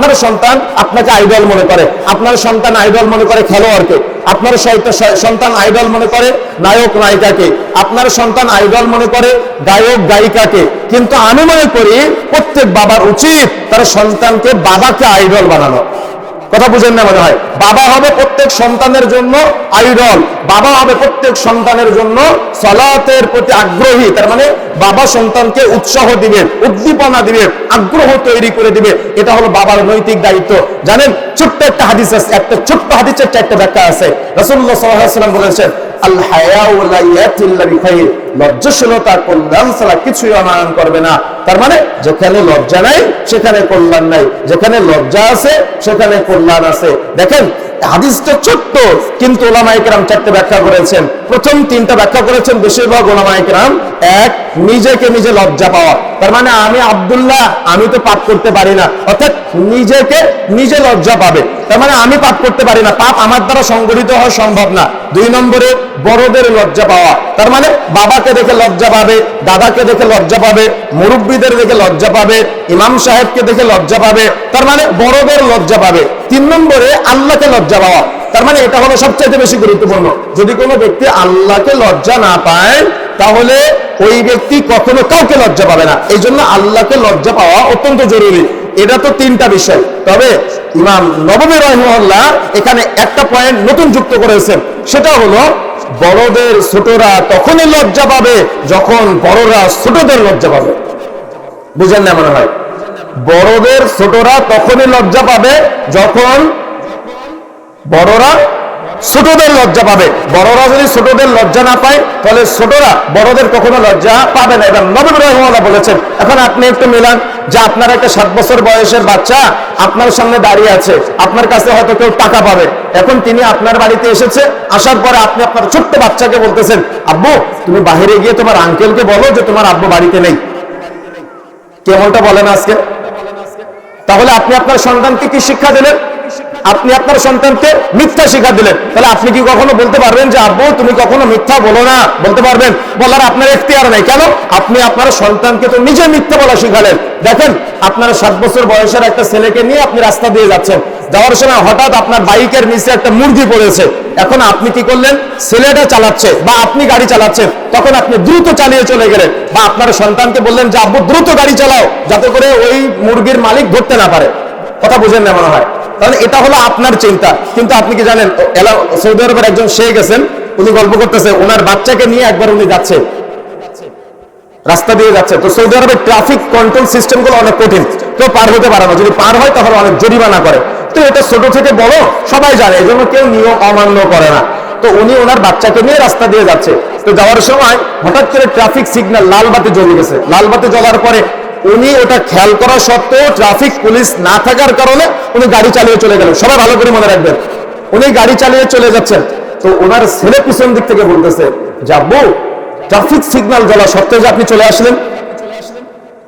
আপনার সন্তান আপনাকে আইডল মনে করে। আপনার সন্তান আইডল মনে করে খেলোয়াড়কে। আপনার সন্তান আইডল মনে করে নায়ক নায়িকাকে। আপনার সন্তান আইডল মনে করে গায়ক গায়িকাকে। কিন্তু আমি মনে করি প্রত্যেক বাবার উচিত তার সন্তানকে বাবাকে আইডল বানানো। কথা বুঝেন না মনে হয় বাবা হবে প্রত্যেক সন্তানের জন্য আইডল। বাবা হবে প্রত্যেক সন্তানের জন্য সলাতের প্রতি আগ্রহী। তার মানে বাবা সন্তানকে উৎসাহ দিবে, উদ্দীপনা দিবে, আগ্রহ তৈরি করে দিবে। এটা হলো বাবার নৈতিক দায়িত্ব। জানেন? ছোট্ট একটা হাদিস আছে, একটা ছোট্ট হাদিসের চারটা ব্যাখ্যা আছে। রসুল্লাহ সাল্লাম বলেছেন লজ্জাশীলতা কল্যাণ ছাড়া কিছুই অনায়ন করবে না। তার মানে যেখানে লজ্জা নাই, সেখানে কল্যাণ নাই। যেখানে লজ্জা আছে, সেখানে কল্যাণ আছে। দেখেন হাদিসটা ছোট্ট, কিন্তু ওলামাইকরাম চারটে ব্যাখ্যা করেছেন। প্রথম তিনটা ব্যাখ্যা করেছেন, বেশিরভাগ ওলামাইকরাম এক, নিজেকে নিজে লজ্জা পাওয়া। তার মানে আমি আব্দুল্লাহ, আমি তো পাপ করতে পারি না। অর্থাৎ নিজেকে নিজে লজ্জা পাবে। তার মানে আমি পাপ করতে পারি না, পাপ আমার দ্বারা সংগঠিত হওয়া সম্ভব না। দুই নম্বরে, বড়দের লজ্জা পাওয়া। তার মানে বাবাকে দেখে লজ্জা পাবে, দাদাকে দেখে লজ্জা পাবে, মুরব্বীদের দেখে লজ্জা পাবে, ইমাম সাহেবকে দেখে লজ্জা পাবে। তার মানে বড়দের লজ্জা পাবে। তিন নম্বরে আল্লাহকে লজ্জা পাওয়া। তার মানে এটা হলো সবচেয়ে বেশি গুরুত্বপূর্ণ। যদি কোনো ব্যক্তি আল্লাহকে লজ্জা না পায়, তাহলে ওই ব্যক্তি কখনো কাউকে লজ্জা পাবে না। এই জন্য আল্লাহকে লজ্জা পাওয়া অত্যন্ত জরুরি। এটা তো তিনটা বিষয়। তবে ইমাম নবমী রহমল্লাহ এখানে একটা পয়েন্ট নতুন যুক্ত করেছেন। সেটা হলো, বড়দের ছোটরা তখনই লজ্জা পাবে যখন বড়রা ছোটদের লজ্জা পাবে। বুঝেন না মনে হয়? বড়দের ছোটরা তখনই লজ্জা পাবে যখন বড়রা ছোটদের লজ্জা পাবে। বড়রা যদি ছোটদের লজ্জা না পায়, তাহলে ছোটরা বড়দের কখনো লজ্জা পাবে না। এবং নবীন রহমাল্লাহ বলেছেন, এখন আপনি একটু মিলান যে আপনার একটা সাত বছর বয়সের বাচ্চা আপনার সামনে দাঁড়িয়ে আছে, আপনার কাছে হয়তো কেউ টাকা পাবে। এখন তিনি আপনার বাড়িতে এসেছে, আসার পরে আপনি আপনার ছোট্ট বাচ্চাকে বলতেছেন, আব্বু, তুমি বাহিরে গিয়ে তোমার আঙ্কেলকে বলো যে তোমার আব্বু বাড়িতে নেই। কেমনটা বলেন আজকে? তাহলে আপনি আপনার সন্তানকে কি শিক্ষা দিলেন? আপনি আপনার সন্তানকে মিথ্যা শিক্ষা দিলেন। তাহলে আপনি কি কখনো বলতে পারবেন যে, আব্বু, তুমি কখনো মিথ্যা বলো না? বলতে পারবেন। বলার আপনার এখতিয়ার নাই। কেন? আপনি আপনার সন্তানকে তো নিজে মিথ্যা বলা শিখালেন। দেখেন, আপনার সাত বছর বয়সের একটা ছেলেকে নিয়ে আপনি রাস্তা দিয়ে যাচ্ছেন। যাওয়ার সময় হঠাৎ আপনার বাইকের নিচে একটা মুরগি পড়েছে। এখন আপনি কি করলেন? ছেলেটা চালাচ্ছে বা আপনি গাড়ি চালাচ্ছেন, তখন আপনি দ্রুত চালিয়ে চলে গেলেন বা আপনার সন্তানকে বললেন যে, আব্বু, দ্রুত গাড়ি চালাও যাতে করে ওই মুরগির মালিক ধরতে না পারে। কথা বুঝেন না মনে হয়। তাহলে এটা হলো আপনার চিন্তা। কিন্তু আপনি কি জানেন সৌদি আরবের একজন সে গেছেন, উনি গল্প করতেছে, ওনার বাচ্চাকে নিয়ে একবার উনি যাচ্ছে, রাস্তা দিয়ে যাচ্ছে। তো সৌদি আরবের ট্রাফিক কন্ট্রোল সিস্টেমগুলো অনেক কঠিন। কেউ পার হতে পারে না। যদি পার হয়, তাহলে অনেক জরিমানা করে। তো এটা ছোট থেকে বড় সবাই জানে, এই জন্য কেউ নিয়ম অমান্য করে না। তো উনি ওনার বাচ্চাকে নিয়ে রাস্তা দিয়ে যাচ্ছে। তো যাওয়ার সময় হঠাৎ করে ট্রাফিক সিগন্যাল লাল বাতি জ্বলে গেছে। লাল বাতি জ্বলার পরে উনি ওটা খেয়াল করা সত্ত্বেও ট্রাফিক পুলিশ না থাকার কারণে উনি গাড়ি চালিয়ে চলে গেলেন। সবাই ভালো করে মনে রাখবেন, উনি গাড়ি চালিয়ে চলে যাচ্ছেন। তো ওনার ছেলে পিছন দিক থেকে বলতেছে যাব ট্রাফিক সিগন্যাল জ্বলা সত্ত্বেও যে আপনি চলে আসলেন।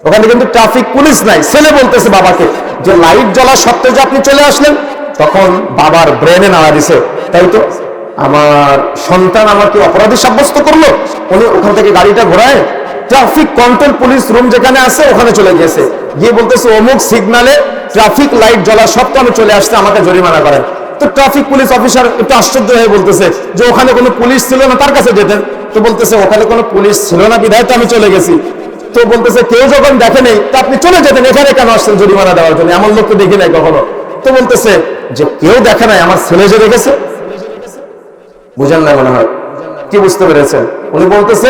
ওখানে কিন্তু ট্রাফিক পুলিশ নাই। ছেলে বলতেছে বাবাকে যে লাইট জ্বলা সত্ত্বেও যে আপনি চলে আসলেন। তখন বাবার ব্রেনে নাড়া দিছে। তাই তো আমার সন্তান আমাকে অপরাধী সাব্যস্ত করল। উনি ওখান থেকে গাড়িটা ঘোরায়। ট্রাফিক কন্ট্রোল পুলিশ রুম যেখানে আছে, ওখানে চলে গেছে গিয়ে বলতেছে, অমুক সিগনালে ট্রাফিক লাইট জ্বলা সত্ত্বেও আমি চলে আসছে, আমাকে জরিমানা করেন। তো ট্রাফিক পুলিশ অফিসার একটু আশ্চর্য হয়ে বলতেছে যে, ওখানে কোনো পুলিশ ছিল না, তার কাছে যেতেন? তো বলতেছে, ওখানে কোনো পুলিশ ছিল না, বিধায় তো আমি চলে গেছি। তো বলতেছে, কেউ যখন দেখে নেই, তা আপনি চলে যেতেন, এখানে কেন আসছেন জরিমানা দেওয়ার জন্য? এমন লোক তো দেখি নাই কখনো। তো বলতেছে, যে কেউ দেখে নাই, আমার ছেলে যে দেখেছে? বুঝেন না মনে হয়? কি বুঝতে পেরেছেন? উনি বলতেছে,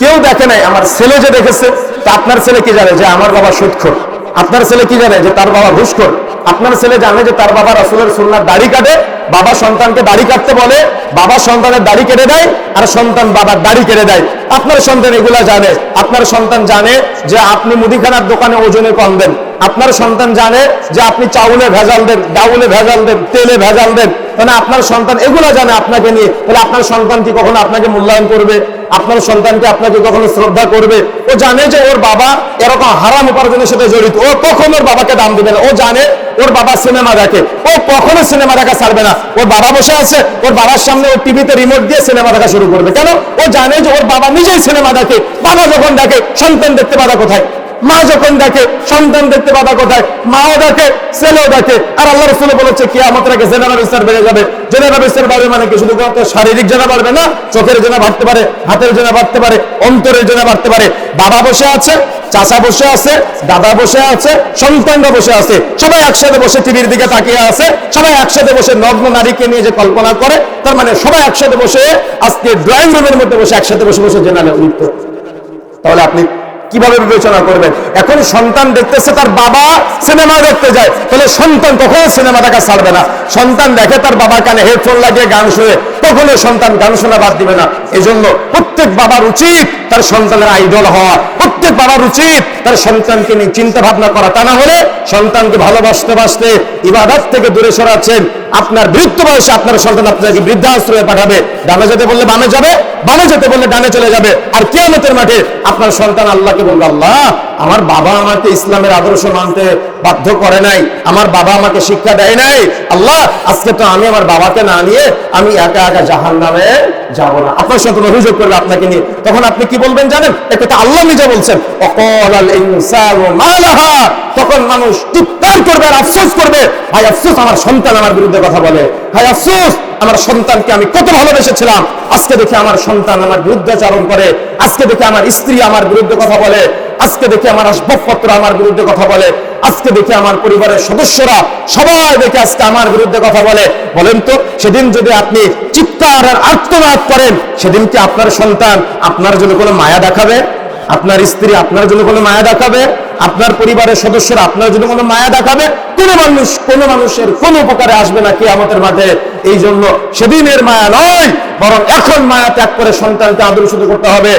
কেউ দেখে নাই, আমার ছেলে যে দেখেছে, তা আপনার ছেলে কি জানে যে আমার বাবা সুৎখর? আপনার ছেলে কি জানে যে তার বাবা ঘুষখোর? আপনার ছেলে জানে যে তার বাবা রাসুলের সুন্নার দাড়ি কাটে, বাবা সন্তানকে দাড়ি কাটতে বলে, বাবা সন্তানের দাড়ি কেটে দেয় আর সন্তান বাবার দাড়ি কেটে দেয়। আপনার সন্তান এগুলা জানে। আপনার সন্তান জানে যে আপনি মুদিখানার দোকানে ওজনে কম দেন। আপনার সন্তান জানে যে আপনি চাউলে ভেজাল দেন, ডাউলে ভেজাল দেন, তেলে ভেজাল দেন। মানে আপনার সন্তান এগুলো জানে আপনাকে নিয়ে। তাহলে আপনার সন্তান কি কখনো আপনাকে মূল্যায়ন করবে? আপনার সন্তানকে আপনাকে কখনো শ্রদ্ধা করবে? ও জানে যে ওর বাবা এরকম হারাম উপার্জনের সাথে জড়িত। ও কখন ওর বাবাকে দাম দিবে না? ও জানে ওর বাবা সিনেমা দেখে। ও কখনো সিনেমা দেখা ছাড়বে না। ওর বাবা বসে আছে, ওর বাবার সামনে ওর টিভিতে রিমোট দিয়ে সিনেমা দেখা শুরু করবে। কেন? ও জানে যে ওর বাবা নিজেই সিনেমা দেখে বাবা যখন দেখে, সন্তান দেখতে বাধা কোথায়? মা যখন দেখে, সন্তান দেখতে বাবা কোথায়? মাও দেখে, ছেলেও দেখে। আর আল্লাহ রসুল বলেছে কি আমাদের আগে জেনারা বিস্তার বেড়ে যাবে। জেনারা বিস্তার বাড়বে মানে কি? শুধু শারীরিক জেনা বাড়বে না, চোখের জেনা বাড়তে পারে, হাতের জেনা বাড়তে পারে, অন্তরের জেনা বাড়তে পারে। বাবা বসে আছে, চাচা বসে আছে, দাদা বসে আছে, সন্তানরা বসে আছে। সবাই একসাথে বসে টিভির দিকে তাকিয়ে আছে, সবাই একসাথে বসে নগ্ন নারীকে নিয়ে যে কল্পনা করে, তার মানে সবাই একসাথে বসে আজকে ড্রয়িং রুমের মধ্যে বসে একসাথে বসে বসে জেনারে লিপ্ত। তাহলে আপনি কীভাবে বিবেচনা করবেন এখন সন্তান দেখতেছে তার বাবা সিনেমা দেখতে যায়। তাহলে সন্তান কখনো সিনেমা দেখা ছাড়বে না। সন্তান দেখে তার বাবার কানে হেডফোন লাগিয়ে গান শুয়ে কখনো সন্তান গান শোনা বাদ দিবে না। এজন্য প্রত্যেক বাবার উচিত তার সন্তানের আইডল হওয়া। প্রত্যেক বাবার উচিত তার সন্তানকে নিয়ে চিন্তা ভাবনা করা। তা না হলে সন্তানকে ভালোবাসতে বাসতে ইবাদত থেকে দূরে সরাচ্ছেন। আপনার বৃত্ত বয়সে আপনার সন্তান আপনাকে বৃদ্ধাশ্রয়ে পাঠাবে। ডানে যেতে বললে বামে যাবে, বামে যেতে বললে ডানে চলে যাবে। আর কেমতের মাঠে আপনার সন্তান আল্লাহকে বলবে, আল্লাহ, আমার বাবা আমাকে ইসলামের আদর্শ মানতে বাধ্য করে নাই, আমার বাবা আমাকে শিক্ষা দেয় নাই। আল্লাহ, আজকে তো আমি আমার বাবাকে না নিয়ে আমি একা একা জাহান নামে যাব না। আপনার সন্তান অভিযোগ করবে আপনাকে নিয়ে। তখন আপনি কি বলবেন জানেন? একথা আল্লাহ নিজে বলছেন। তখন মানুষ চিৎকার করবে আর আফসোস করবে, ভাই, আফসোস, আমার সন্তান আমার বিরুদ্ধে কথা বলে। ভাই, আফসোস, আমার সন্তানকে আমি কত ভালোবেসেছিলাম। আজকে দেখে আমার সন্তান আমার বিরুদ্ধাচারণ করে, আজকে দেখে আমার স্ত্রী আমার বিরুদ্ধে কথা বলে। আজকে দেখি আমার আসবাবপত্র আমার বিরুদ্ধে কথা বলে, আজকে দেখি আমার পরিবারের সদস্যরা সবাই দেখে আজকে আমার বিরুদ্ধে কথা বলে। বলেন তো, সেদিন যদি আপনি চিৎকার আর আত্মনাদ করেন, সেদিন কি আপনার সন্তান আপনার জন্য কোনো মায়া দেখাবে? আপনার স্ত্রী আপনার জন্য কোনো মায়া দেখাবে? আপনার পরিবারের সদস্যরা আপনার জন্য কোনো মায়া দেখাবে? কোন মানুষ, কোন মানুষের কোন উপকারে আসবে না কি আমাদের মাঠে। এই জন্য সেদিনের মায়া নয়, বরং এখন মায়া ত্যাগ করে সন্তানকে আদর্শিত করতে হবে।